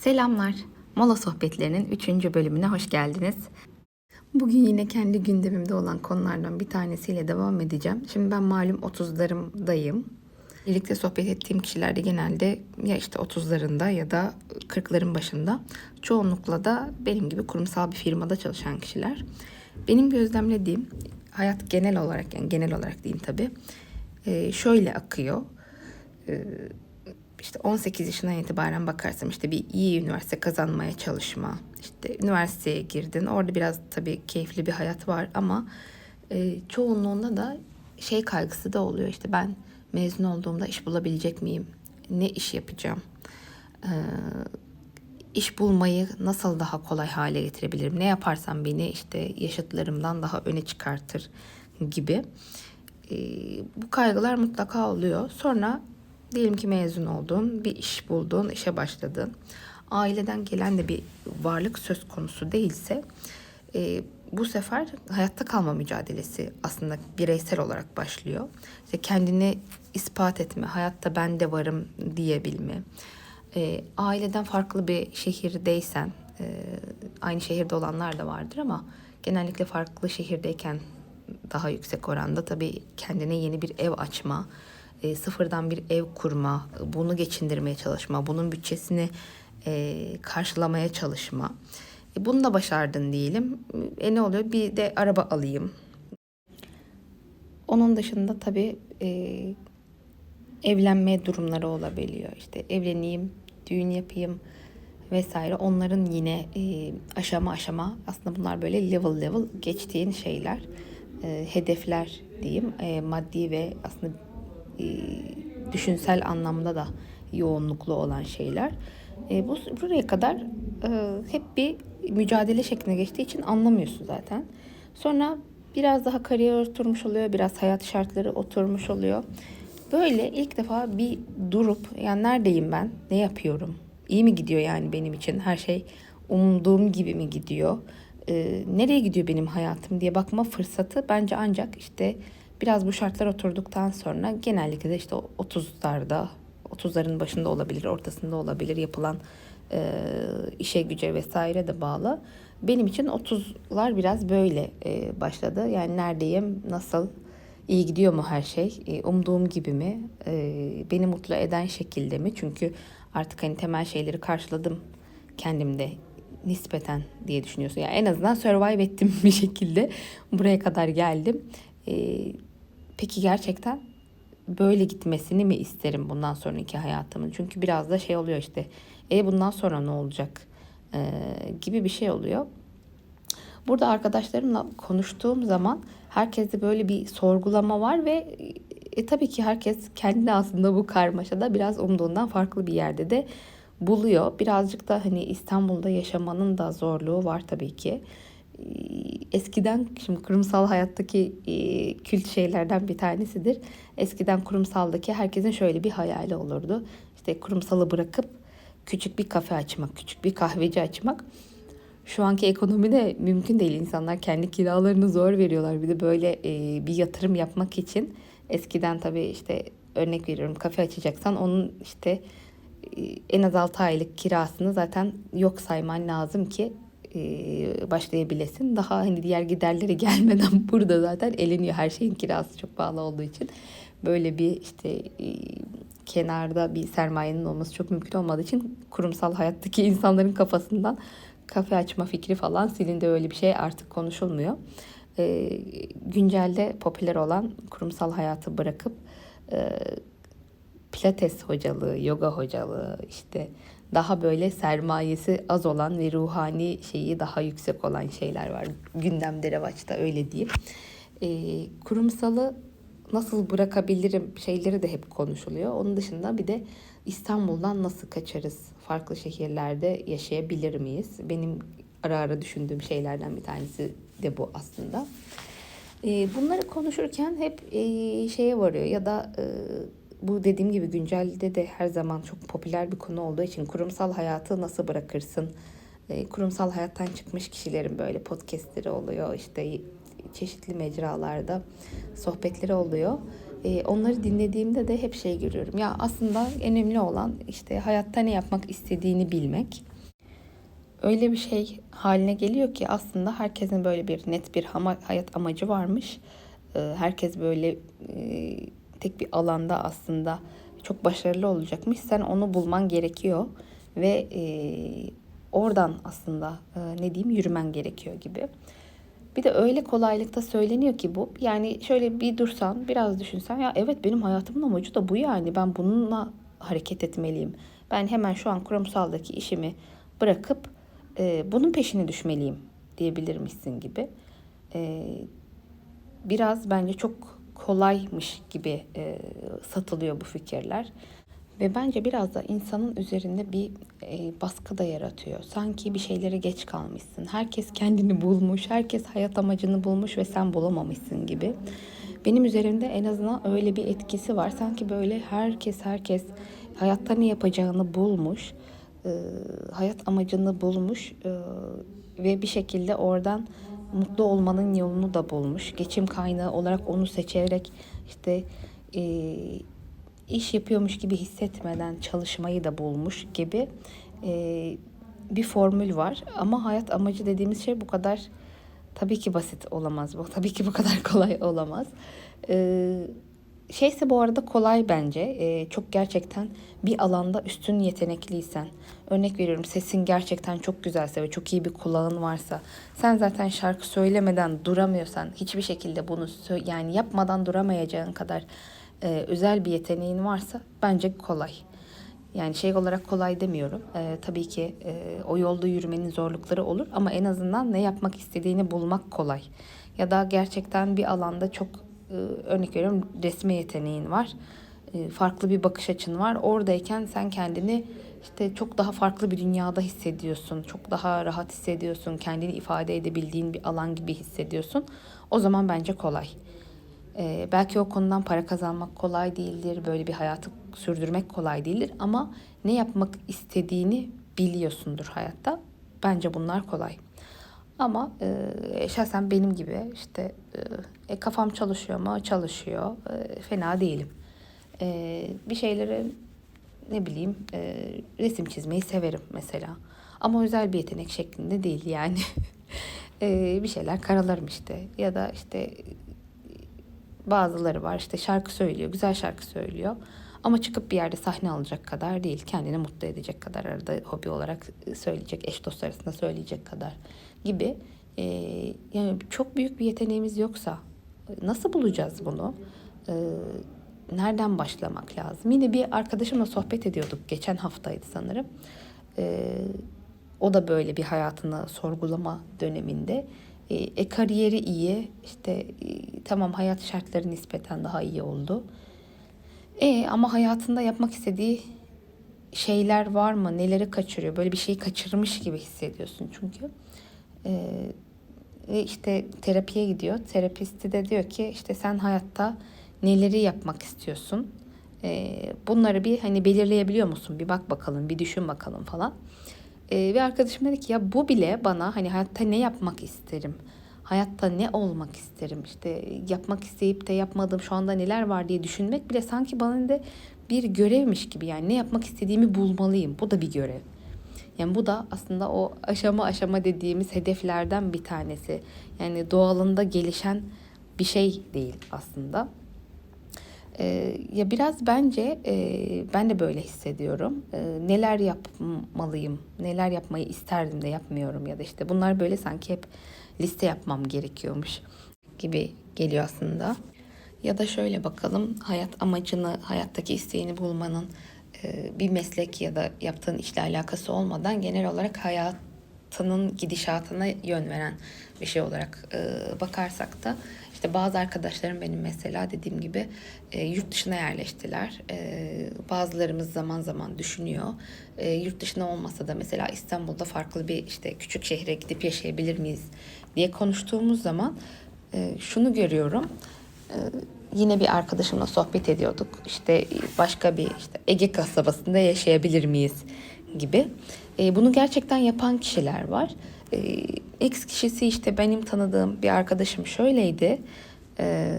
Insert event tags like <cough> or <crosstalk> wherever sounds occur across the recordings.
Selamlar. Mola Sohbetlerinin 3. bölümüne hoş geldiniz. Bugün yine kendi gündemimde olan konulardan bir tanesiyle devam edeceğim. Şimdi ben malum 30'larımdayım. Birlikte sohbet ettiğim kişiler de genelde ya işte 30'larında ya da 40'ların başında. Çoğunlukla da benim gibi kurumsal bir firmada çalışan kişiler. Benim gözlemlediğim hayat genel olarak yani genel olarak diyeyim tabii e, şöyle akıyor. İşte 18 yaşından itibaren bakarsam işte bir iyi üniversite kazanmaya çalışma. İşte üniversiteye girdin. Orada biraz tabii keyifli bir hayat var ama e, çoğunluğunda da şey kaygısı da oluyor. İşte ben mezun olduğumda iş bulabilecek miyim? Ne iş yapacağım? E, iş bulmayı nasıl daha kolay hale getirebilirim? Ne yaparsam beni işte yaşıtlarımdan daha öne çıkartır gibi. E, bu kaygılar mutlaka oluyor. Sonra diyelim ki mezun oldun, bir iş buldun, işe başladın. Aileden gelen de bir varlık söz konusu değilse e, bu sefer hayatta kalma mücadelesi aslında bireysel olarak başlıyor. İşte kendini ispat etme, hayatta ben de varım diyebilme. E, aileden farklı bir şehirdeysen, e, aynı şehirde olanlar da vardır ama genellikle farklı şehirdeyken daha yüksek oranda tabii kendine yeni bir ev açma, e, sıfırdan bir ev kurma, bunu geçindirmeye çalışma, bunun bütçesini e, karşılamaya çalışma. E, bunu da başardın diyelim. E ne oluyor? Bir de araba alayım. Onun dışında tabii e, evlenme durumları olabiliyor. İşte evleneyim, düğün yapayım vesaire. Onların yine e, aşama aşama aslında bunlar böyle level level geçtiğin şeyler. E, hedefler diyeyim. E, maddi ve aslında düşünsel anlamda da yoğunluklu olan şeyler. E, bu buraya kadar e, hep bir mücadele şekline geçtiği için anlamıyorsun zaten. Sonra biraz daha kariyer oturmuş oluyor, biraz hayat şartları oturmuş oluyor. Böyle ilk defa bir durup yani neredeyim ben, ne yapıyorum, iyi mi gidiyor yani benim için her şey umduğum gibi mi gidiyor, e, nereye gidiyor benim hayatım diye bakma fırsatı bence ancak işte biraz bu şartlar oturduktan sonra genellikle de işte 30'larda 30'ların başında olabilir, ortasında olabilir yapılan e, işe güce vesaire de bağlı. Benim için 30'lar biraz böyle e, başladı. Yani neredeyim, nasıl, iyi gidiyor mu her şey, e, umduğum gibi mi, e, beni mutlu eden şekilde mi? Çünkü artık hani temel şeyleri karşıladım kendimde nispeten diye düşünüyorsun. Yani en azından survive ettim <laughs> bir şekilde buraya kadar geldim. E, peki gerçekten böyle gitmesini mi isterim bundan sonraki hayatımın? Çünkü biraz da şey oluyor işte e bundan sonra ne olacak e, gibi bir şey oluyor. Burada arkadaşlarımla konuştuğum zaman herkeste böyle bir sorgulama var ve e, tabii ki herkes kendi aslında bu karmaşada biraz umduğundan farklı bir yerde de buluyor. Birazcık da hani İstanbul'da yaşamanın da zorluğu var tabii ki. E, eskiden şimdi kurumsal hayattaki e, kült şeylerden bir tanesidir. Eskiden kurumsaldaki herkesin şöyle bir hayali olurdu. İşte kurumsalı bırakıp küçük bir kafe açmak, küçük bir kahveci açmak. Şu anki ekonomide mümkün değil. İnsanlar kendi kiralarını zor veriyorlar. Bir de böyle e, bir yatırım yapmak için eskiden tabii işte örnek veriyorum kafe açacaksan onun işte e, en az 6 aylık kirasını zaten yok sayman lazım ki başlayabilesin. Daha hani diğer giderleri <laughs> gelmeden burada zaten eleniyor. Her şeyin kirası çok pahalı olduğu için. Böyle bir işte kenarda bir sermayenin olması çok mümkün olmadığı için kurumsal hayattaki insanların kafasından kafe açma fikri falan silindi. Öyle bir şey artık konuşulmuyor. Güncelde popüler olan kurumsal hayatı bırakıp e, pilates hocalığı, yoga hocalığı işte daha böyle sermayesi az olan ve ruhani şeyi daha yüksek olan şeyler var. Gündemde revaçta öyle diyeyim. E, kurumsalı nasıl bırakabilirim şeyleri de hep konuşuluyor. Onun dışında bir de İstanbul'dan nasıl kaçarız? Farklı şehirlerde yaşayabilir miyiz? Benim ara ara düşündüğüm şeylerden bir tanesi de bu aslında. E, bunları konuşurken hep e, şeye varıyor ya da e, bu dediğim gibi güncelde de her zaman çok popüler bir konu olduğu için kurumsal hayatı nasıl bırakırsın? E, kurumsal hayattan çıkmış kişilerin böyle podcastleri oluyor işte çeşitli mecralarda sohbetleri oluyor. E, onları dinlediğimde de hep şey görüyorum. Ya aslında önemli olan işte hayatta ne yapmak istediğini bilmek. öyle bir şey haline geliyor ki aslında herkesin böyle bir net bir hayat amacı varmış. Ee, Herkes böyle e, tek bir alanda aslında çok başarılı olacakmış. Sen onu bulman gerekiyor ve e, oradan aslında e, ne diyeyim yürümen gerekiyor gibi. Bir de öyle kolaylıkta söyleniyor ki bu. Yani şöyle bir dursan, biraz düşünsen ya evet benim hayatımın amacı da bu yani. Ben bununla hareket etmeliyim. Ben hemen şu an kurumsaldaki işimi bırakıp e, bunun peşine düşmeliyim diyebilirmişsin gibi. E, biraz bence çok kolaymış gibi e, satılıyor bu fikirler. Ve bence biraz da insanın üzerinde bir e, baskı da yaratıyor. Sanki bir şeylere geç kalmışsın. Herkes kendini bulmuş, herkes hayat amacını bulmuş ve sen bulamamışsın gibi. Benim üzerimde en azından öyle bir etkisi var. Sanki böyle herkes herkes hayatta ne yapacağını bulmuş, e, hayat amacını bulmuş e, ve bir şekilde oradan mutlu olmanın yolunu da bulmuş. Geçim kaynağı olarak onu seçerek işte e, iş yapıyormuş gibi hissetmeden çalışmayı da bulmuş gibi e, bir formül var. Ama hayat amacı dediğimiz şey bu kadar tabii ki basit olamaz. Bu tabii ki bu kadar <laughs> kolay olamaz. E, şeyse bu arada kolay bence. E, çok gerçekten bir alanda üstün yetenekliysen. Örnek veriyorum sesin gerçekten çok güzelse ve çok iyi bir kulağın varsa. Sen zaten şarkı söylemeden duramıyorsan hiçbir şekilde bunu yani yapmadan duramayacağın kadar e, özel bir yeteneğin varsa bence kolay. Yani şey olarak kolay demiyorum. E, tabii ki e, o yolda yürümenin zorlukları olur ama en azından ne yapmak istediğini bulmak kolay. Ya da gerçekten bir alanda çok örnek veriyorum resme yeteneğin var. E, farklı bir bakış açın var. Oradayken sen kendini işte çok daha farklı bir dünyada hissediyorsun. Çok daha rahat hissediyorsun. Kendini ifade edebildiğin bir alan gibi hissediyorsun. O zaman bence kolay. Ee, belki o konudan para kazanmak kolay değildir, böyle bir hayatı sürdürmek kolay değildir ama ne yapmak istediğini biliyorsundur hayatta. Bence bunlar kolay. Ama e, şahsen benim gibi işte e, e, kafam çalışıyor mu? Çalışıyor. E, fena değilim. E, bir şeyleri ne bileyim e, resim çizmeyi severim mesela. Ama özel bir yetenek şeklinde değil yani. <laughs> E, bir şeyler karalarım işte ya da işte bazıları var işte şarkı söylüyor, güzel şarkı söylüyor. Ama çıkıp bir yerde sahne alacak kadar değil. Kendini mutlu edecek kadar arada hobi olarak söyleyecek, eş dost arasında söyleyecek kadar gibi. Ee, yani çok büyük bir yeteneğimiz yoksa nasıl bulacağız bunu? Ee, nereden başlamak lazım? Yine bir arkadaşımla sohbet ediyorduk. Geçen haftaydı sanırım. Ee, o da böyle bir hayatını sorgulama döneminde. E, e, kariyeri iyi. İşte e, tamam hayat şartları nispeten daha iyi oldu. E ama hayatında yapmak istediği şeyler var mı? Neleri kaçırıyor? Böyle bir şeyi kaçırmış gibi hissediyorsun çünkü. E, ve işte terapiye gidiyor. Terapisti de diyor ki işte sen hayatta neleri yapmak istiyorsun? E, bunları bir hani belirleyebiliyor musun? Bir bak bakalım, bir düşün bakalım falan. E, ve arkadaşım dedi ki ya bu bile bana hani hayatta ne yapmak isterim? Hayatta ne olmak isterim? İşte yapmak isteyip de yapmadığım şu anda neler var diye düşünmek bile sanki bana de bir görevmiş gibi. Yani ne yapmak istediğimi bulmalıyım. Bu da bir görev. Yani bu da aslında o aşama aşama dediğimiz hedeflerden bir tanesi. Yani doğalında gelişen bir şey değil aslında. Ee, ya biraz bence e, ben de böyle hissediyorum. Ee, neler yapmalıyım, neler yapmayı isterdim de yapmıyorum ya da işte bunlar böyle sanki hep liste yapmam gerekiyormuş gibi geliyor aslında. Ya da şöyle bakalım hayat amacını, hayattaki isteğini bulmanın e, bir meslek ya da yaptığın işle alakası olmadan genel olarak hayatının gidişatına yön veren bir şey olarak e, bakarsak da işte bazı arkadaşlarım benim mesela dediğim gibi e, yurt dışına yerleştiler. E, bazılarımız zaman zaman düşünüyor. E, yurt dışına olmasa da mesela İstanbul'da farklı bir işte küçük şehre gidip yaşayabilir miyiz diye konuştuğumuz zaman e, şunu görüyorum. E, yine bir arkadaşımla sohbet ediyorduk. İşte başka bir işte Ege kasabasında yaşayabilir miyiz gibi. E, bunu gerçekten yapan kişiler var. E, X kişisi işte benim tanıdığım bir arkadaşım şöyleydi. E,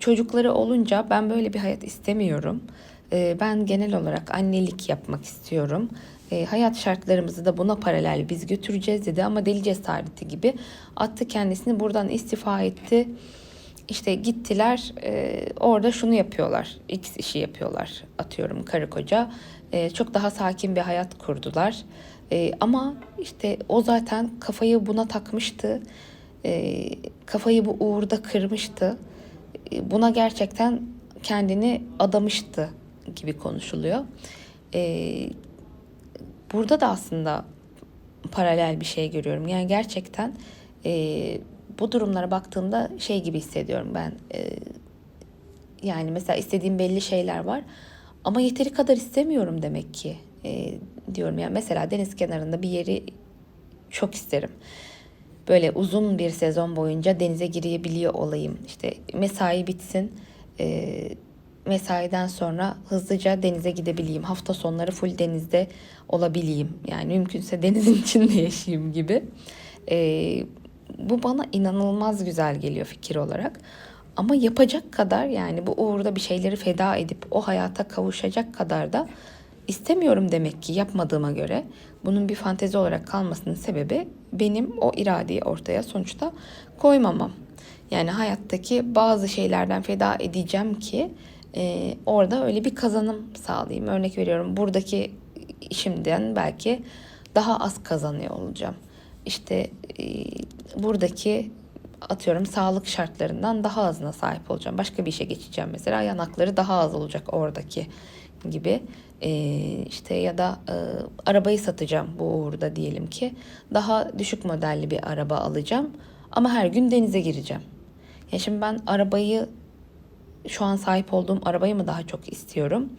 çocukları olunca ben böyle bir hayat istemiyorum. e, ben genel olarak annelik yapmak istiyorum. E, hayat şartlarımızı da buna paralel biz götüreceğiz dedi ama deli cesareti gibi attı kendisini buradan istifa etti. İşte gittiler e, orada şunu yapıyorlar. X işi yapıyorlar atıyorum karı koca. E, çok daha sakin bir hayat kurdular. E, ama işte o zaten kafayı buna takmıştı. E, kafayı bu uğurda kırmıştı. E, buna gerçekten kendini adamıştı gibi konuşuluyor. E, burada da aslında paralel bir şey görüyorum. Yani gerçekten e, bu durumlara baktığımda şey gibi hissediyorum ben. E, yani mesela istediğim belli şeyler var ama yeteri kadar istemiyorum demek ki e, diyorum. Yani mesela deniz kenarında bir yeri çok isterim. Böyle uzun bir sezon boyunca denize girebiliyor olayım. İşte mesai bitsin. E, mesaiden sonra hızlıca denize gidebileyim. Hafta sonları full denizde olabileyim. Yani mümkünse denizin <laughs> içinde yaşayayım gibi. E, bu bana inanılmaz güzel geliyor fikir olarak. Ama yapacak kadar yani bu uğurda bir şeyleri feda edip o hayata kavuşacak kadar da istemiyorum demek ki yapmadığıma göre. Bunun bir fantezi olarak kalmasının sebebi benim o iradeyi ortaya sonuçta koymamam. Yani hayattaki bazı şeylerden feda edeceğim ki e, orada öyle bir kazanım sağlayayım. Örnek veriyorum buradaki işimden belki daha az kazanıyor olacağım. İşte e, buradaki atıyorum sağlık şartlarından daha azına sahip olacağım. Başka bir işe geçeceğim mesela yanakları daha az olacak oradaki gibi. E, işte ya da e, arabayı satacağım bu uğurda diyelim ki. Daha düşük modelli bir araba alacağım ama her gün denize gireceğim. Ya şimdi ben arabayı şu an sahip olduğum arabayı mı daha çok istiyorum?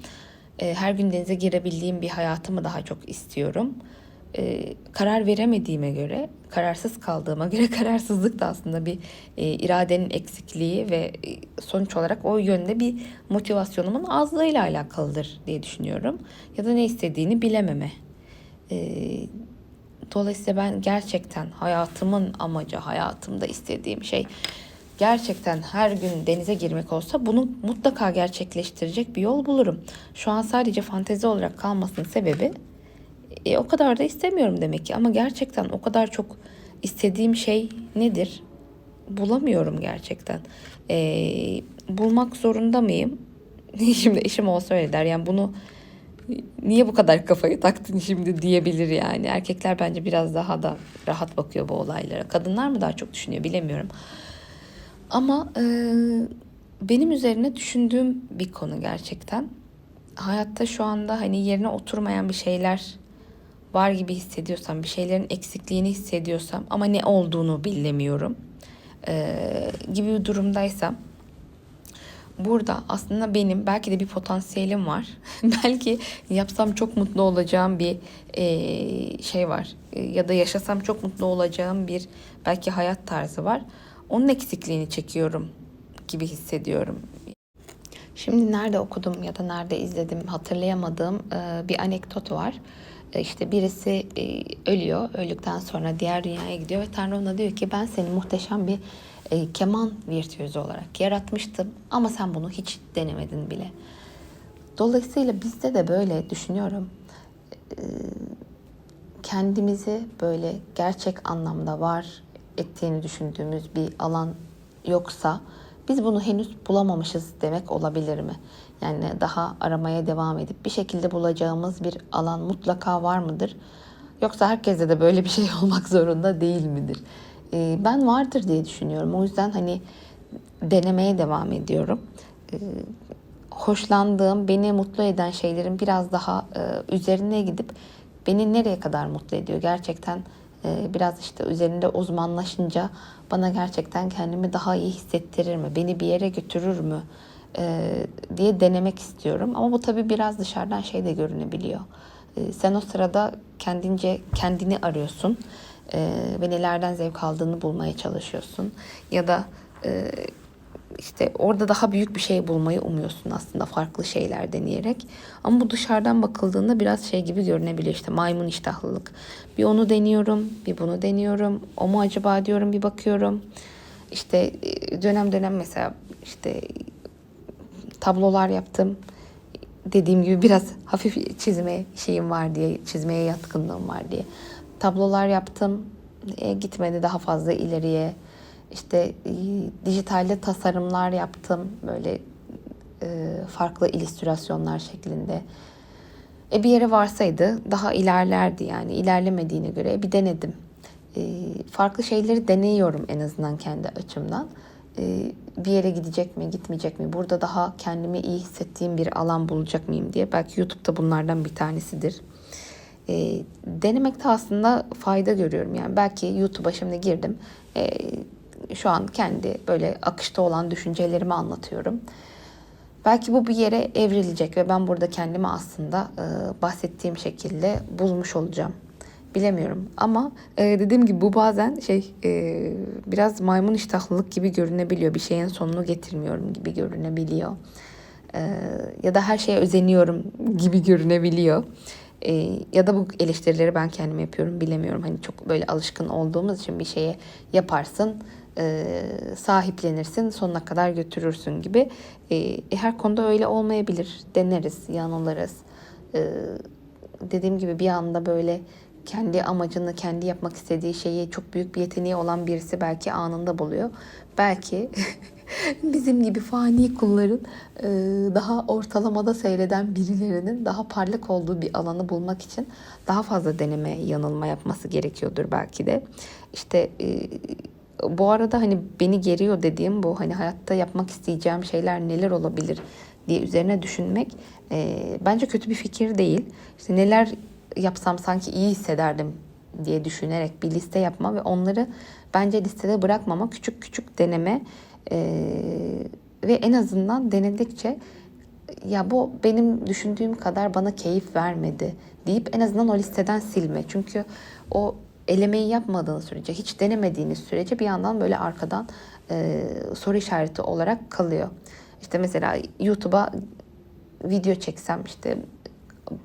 E, her gün denize girebildiğim bir hayatı mı daha çok istiyorum? E, karar veremediğime göre, kararsız kaldığıma göre <laughs> kararsızlık da aslında bir e, iradenin eksikliği ve e, sonuç olarak o yönde bir motivasyonumun azlığıyla alakalıdır diye düşünüyorum. Ya da ne istediğini bilememe. E, dolayısıyla ben gerçekten hayatımın amacı, hayatımda istediğim şey gerçekten her gün denize girmek olsa bunu mutlaka gerçekleştirecek bir yol bulurum. Şu an sadece fantezi olarak kalmasının sebebi e, o kadar da istemiyorum demek ki ama gerçekten o kadar çok istediğim şey nedir? Bulamıyorum gerçekten. E, bulmak zorunda mıyım? <laughs> şimdi eşim olsa öyle der. Yani bunu niye bu kadar kafayı taktın şimdi diyebilir yani. Erkekler bence biraz daha da rahat bakıyor bu olaylara. Kadınlar mı daha çok düşünüyor bilemiyorum. Ama e, benim üzerine düşündüğüm bir konu gerçekten. Hayatta şu anda hani yerine oturmayan bir şeyler var gibi hissediyorsam, bir şeylerin eksikliğini hissediyorsam ama ne olduğunu bilemiyorum ee, gibi bir durumdaysam burada aslında benim belki de bir potansiyelim var. <laughs> belki yapsam çok mutlu olacağım bir e, şey var. E, ya da yaşasam çok mutlu olacağım bir belki hayat tarzı var. Onun eksikliğini çekiyorum gibi hissediyorum. Şimdi nerede okudum ya da nerede izledim hatırlayamadığım e, bir anekdot var. E, işte birisi e, ölüyor. Öldükten sonra diğer dünyaya gidiyor ve Tanrı ona diyor ki ben seni muhteşem bir e, keman virtüözü olarak yaratmıştım ama sen bunu hiç denemedin bile. Dolayısıyla bizde de böyle düşünüyorum. Kendimizi böyle gerçek anlamda var ettiğini düşündüğümüz bir alan yoksa biz bunu henüz bulamamışız demek olabilir mi? Yani daha aramaya devam edip bir şekilde bulacağımız bir alan mutlaka var mıdır? Yoksa herkese de böyle bir şey <laughs> olmak zorunda değil midir? Ee, ben vardır diye düşünüyorum. O yüzden hani denemeye devam ediyorum. Ee, hoşlandığım, beni mutlu eden şeylerin biraz daha e, üzerine gidip beni nereye kadar mutlu ediyor? Gerçekten e, biraz işte üzerinde uzmanlaşınca bana gerçekten kendimi daha iyi hissettirir mi? Beni bir yere götürür mü? E, diye denemek istiyorum. Ama bu tabii biraz dışarıdan şey de görünebiliyor. E, sen o sırada kendince kendini arıyorsun ve nelerden zevk aldığını bulmaya çalışıyorsun. Ya da işte orada daha büyük bir şey bulmayı umuyorsun aslında farklı şeyler deneyerek. Ama bu dışarıdan bakıldığında biraz şey gibi görünebiliyor işte maymun iştahlılık. Bir onu deniyorum, bir bunu deniyorum. O mu acaba diyorum bir bakıyorum. İşte e, dönem dönem mesela işte tablolar yaptım. dediğim gibi biraz hafif çizme şeyim var diye, çizmeye yatkınlığım var diye. Tablolar yaptım. E, gitmedi daha fazla ileriye. İşte e, dijitalde tasarımlar yaptım. Böyle e, farklı illüstrasyonlar şeklinde. E, bir yere varsaydı daha ilerlerdi yani. İlerlemediğine göre bir denedim. E, farklı şeyleri deneyiyorum en azından kendi açımdan. E, bir yere gidecek mi, gitmeyecek mi? Burada daha kendimi iyi hissettiğim bir alan bulacak mıyım diye. Belki YouTube'da bunlardan bir tanesidir. E, denemekte aslında fayda görüyorum. Yani belki YouTube'a şimdi girdim. E, şu an kendi böyle akışta olan düşüncelerimi anlatıyorum. Belki bu bir yere evrilecek ve ben burada kendimi aslında e, bahsettiğim şekilde bulmuş olacağım. Bilemiyorum ama e, dediğim gibi bu bazen şey e, biraz maymun iştahlılık gibi görünebiliyor. Bir şeyin sonunu getirmiyorum gibi görünebiliyor. E, ya da her şeye özeniyorum gibi görünebiliyor. E, ya da bu eleştirileri ben kendim yapıyorum bilemiyorum. Hani çok böyle alışkın olduğumuz için bir şeye yaparsın e, sahiplenirsin sonuna kadar götürürsün gibi. E, her konuda öyle olmayabilir. Deneriz, yanılırız. E, dediğim gibi bir anda böyle kendi amacını, kendi yapmak istediği şeyi çok büyük bir yeteneği olan birisi belki anında buluyor. Belki <laughs> bizim gibi fani kulların e, daha ortalamada seyreden birilerinin daha parlak olduğu bir alanı bulmak için daha fazla deneme, yanılma yapması gerekiyordur belki de. İşte e, bu arada hani beni geriyor dediğim bu hani hayatta yapmak isteyeceğim şeyler neler olabilir diye üzerine düşünmek e, bence kötü bir fikir değil. İşte neler yapsam sanki iyi hissederdim diye düşünerek bir liste yapma ve onları bence listede bırakmama küçük küçük deneme e, ve en azından denedikçe ya bu benim düşündüğüm kadar bana keyif vermedi deyip en azından o listeden silme. Çünkü o elemeyi yapmadığın sürece, hiç denemediğiniz sürece bir yandan böyle arkadan e, soru işareti olarak kalıyor. İşte mesela YouTube'a video çeksem işte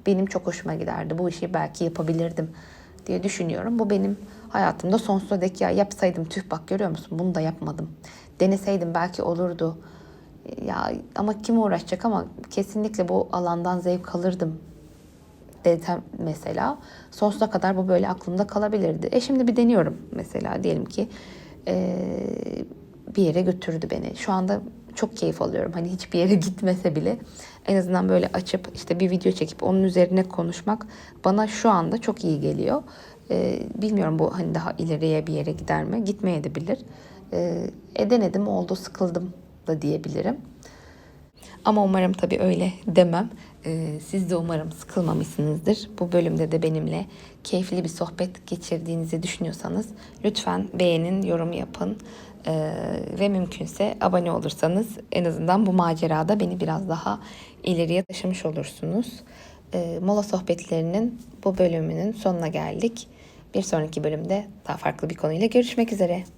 benim çok hoşuma giderdi. Bu işi belki yapabilirdim diye düşünüyorum. Bu benim hayatımda sonsuza dek ya yapsaydım tüh bak görüyor musun bunu da yapmadım. Deneseydim belki olurdu. Ya ama kim uğraşacak ama kesinlikle bu alandan zevk alırdım desem mesela sonsuza kadar bu böyle aklımda kalabilirdi. E şimdi bir deniyorum mesela diyelim ki e, bir yere götürdü beni. Şu anda çok keyif alıyorum. Hani hiçbir yere <laughs> gitmese bile en azından böyle açıp işte bir video çekip onun üzerine konuşmak bana şu anda çok iyi geliyor. E, bilmiyorum bu hani daha ileriye bir yere gider mi? Gitmeye de bilir. E, e denedim oldu sıkıldım da diyebilirim. Ama umarım tabii öyle demem. Ee, siz de umarım sıkılmamışsınızdır. Bu bölümde de benimle keyifli bir sohbet geçirdiğinizi düşünüyorsanız lütfen beğenin, yorum yapın ee, ve mümkünse abone olursanız en azından bu macerada beni biraz daha ileriye taşımış olursunuz. Ee, mola sohbetlerinin bu bölümünün sonuna geldik. Bir sonraki bölümde daha farklı bir konuyla görüşmek üzere.